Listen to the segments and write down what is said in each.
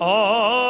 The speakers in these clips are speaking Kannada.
ಆ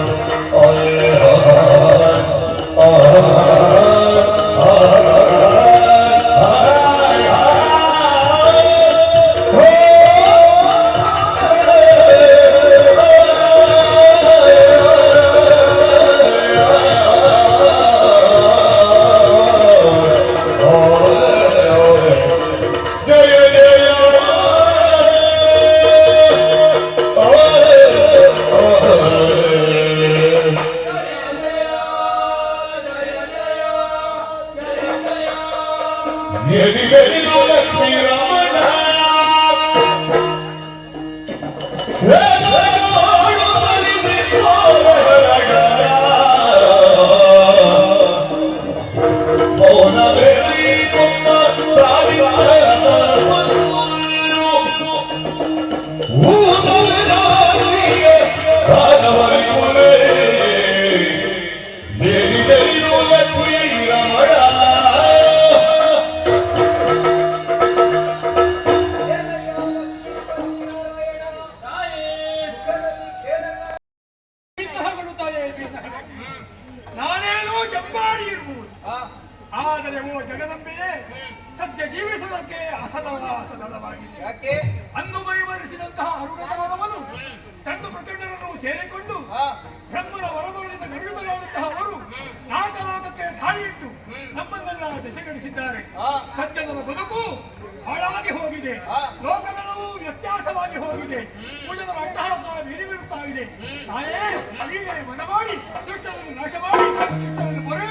ಆದರೆ ಓ ಜಗದಂಬೆಯೇ ಸದ್ಯ ಜೀವಿಸುವುದಕ್ಕೆ ಅಸದವ ಅಸದವಾಗಿದೆ ಯಾಕೆ? ಅಂದು ಮೈಮರೆಸಿದಂತಹ ಅರುಣನವನು ಚಂಡು ಪ್ರಚಂಡರನ್ನು ಸೇರಿಕೊಂಡು ಬ್ರಹ್ಮನ ವರದೊಳಗಿಂದ ಗರುಡರಾದಂತಹ ಅವರು ನಾಗಲಾಗಕ್ಕೆ ಧಾಳಿಯಿಟ್ಟು ನಮ್ಮನ್ನೆಲ್ಲ ದೆಸೆಗಡಿಸಿದ್ದಾರೆ ಸತ್ಯದ ಬದುಕು ಹಾಳಾಗಿ ಹೋಗಿದೆ. ಲೋಕವೆಲ್ಲವೂ ವ್ಯತ್ಯಾಸವಾಗಿ ಹೋಗಿದೆ. ಉಳಿದವರ ಅಟ್ಟಹಾಸ ವಿರಿವಿರುತ್ತಾ ಇದೆ. ತಾಯೇ ಮನ ಮಾಡಿ ದುಷ್ಟರನ್ನು ನಾಶ ಮಾಡಿ ದುಷ್ಟರನ್ನು.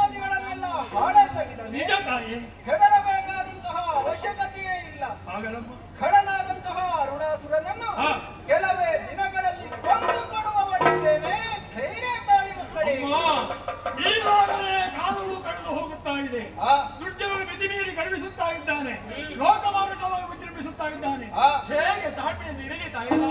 ತಾಯಿ ಹೆದರಬೇಕಾದಂತಹ ಅವಶ್ಯಕತೆಯೇ ಇಲ್ಲ. ಆಗಲಮ್ಮ ಖಳನಾದಂತಹ ಋಣಾಸುರನನ್ನು ಕೆಲವೇ ದಿನಗಳಲ್ಲಿ ಕೊಂದು ಕೊಡುವವಳಿದ್ದೇನೆ. ಧೈರ್ಯ ತಾಳಿ ಮಕ್ಕಳೇ. ಈಗಾಗಲೇ ಕಾಲವು ಕಳೆದು ಹೋಗುತ್ತಾ ಇದೆ. ದುರ್ಜನ ಮಿತಿ ಮೀರಿ ಗರ್ವಿಸುತ್ತಾ ಇದ್ದಾನೆ. ಲೋಕಮಾರ್ಗವಾಗಿ ವಿಜೃಂಭಿಸುತ್ತಾ ಇದ್ದಾನೆ. ಹೇಗೆ ತಾಟಿಯನ್ನು ಇರಲಿ ತಾಯಿಲ್ಲ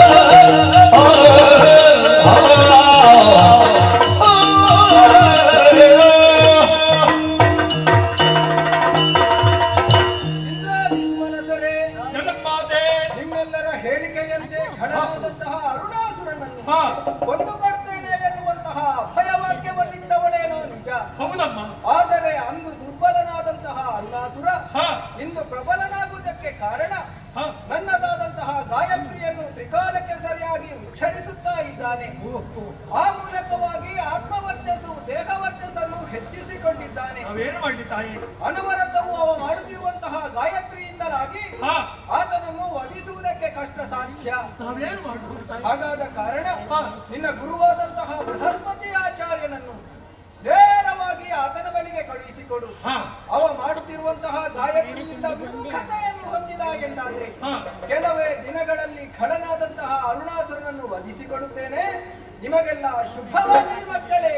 ಹೇಳಿಕೆಯಂತೆ ಘನವಾದಂತಹ ಅರುಣಾಸುರನನ್ನು ಕೊಂದು ಕೊಡ್ತೇನೆ ಎನ್ನುವಂತಹ ಭಯವಾಕ್ಯವನ್ನಿದ್ದವಳೇನೋ ನಿಜ ಹೌದಮ್ಮ. ಆದರೆ ಅಂದು ದುರ್ಬಲನಾದಂತಹ ಅರುಣಾಸುರ ಇಂದು ಪ್ರಬಲನಾಗುವುದಕ್ಕೆ ಕಾರಣ ನನ್ನದಾದಂತಹ ಗಾಯತ್ರಿಯನ್ನು ತ್ರಿಕಾಲಕ್ಕೆ ಸರಿಯಾಗಿ ಉಚ್ಚರಿಸುತ್ತಾ ಇದ್ದಾನೆ. ಆ ಮೂಲಕವಾಗಿ ಆತ್ಮವರ್ಚಸ್ಸು ದೇಹವರ್ಚಸ್ಸನ್ನು ಹೆಚ್ಚಿಸಿಕೊಂಡಿದ್ದಾನೆ. ಅನುವರತವು ಅವ ಮಾಡುತ್ತಿರುವಂತಹ ಗಾಯತ್ರಿಯಿಂದಲಾಗಿ ಸಾಧ್ಯ. ಹಾಗಾದ ಕಾರಣ. ನಿನ್ನ ಗುರುವಾದಂತಹ ಬೃಹಸ್ಪತಿ ಆಚಾರ್ಯನನ್ನು ನೇರವಾಗಿ ಆತನ ಬಳಿಗೆ ಕಳುಹಿಸಿಕೊಡು. ಅವ ಮಾಡುತ್ತಿರುವಂತಹ ಗಾಯತ್ರಿಯಿಂದ ವಿಮುಖತೆಯನ್ನು ಹೊಂದಿದ ಎಂದಾದ್ರೆ ಕೆಲವೇ ದಿನಗಳಲ್ಲಿ ಖಳನಾದಂತಹ ಅರುಣಾಸುರನನ್ನು ವಧಿಸಿಕೊಡುತ್ತೇನೆ. ನಿಮಗೆಲ್ಲ ಶುಭವಾಗಿ ಮಕ್ಕಳೇ.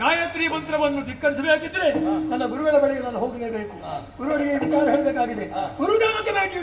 ಗಾಯತ್ರಿ ಮಂತ್ರವನ್ನು ಧಿಕ್ಕರಿಸಬೇಕಿದ್ರೆ ನನ್ನ ಗುರುಗಳ ಬಳಿಗೆ ನಾನು ಹೋಗಲೇಬೇಕು. ಗುರುಗಳಿಗೆ ವಿಚಾರ ಹೇಳಬೇಕಾಗಿದೆ. ಗುರುದೇವಕ್ಕೆ ಭೇಟಿ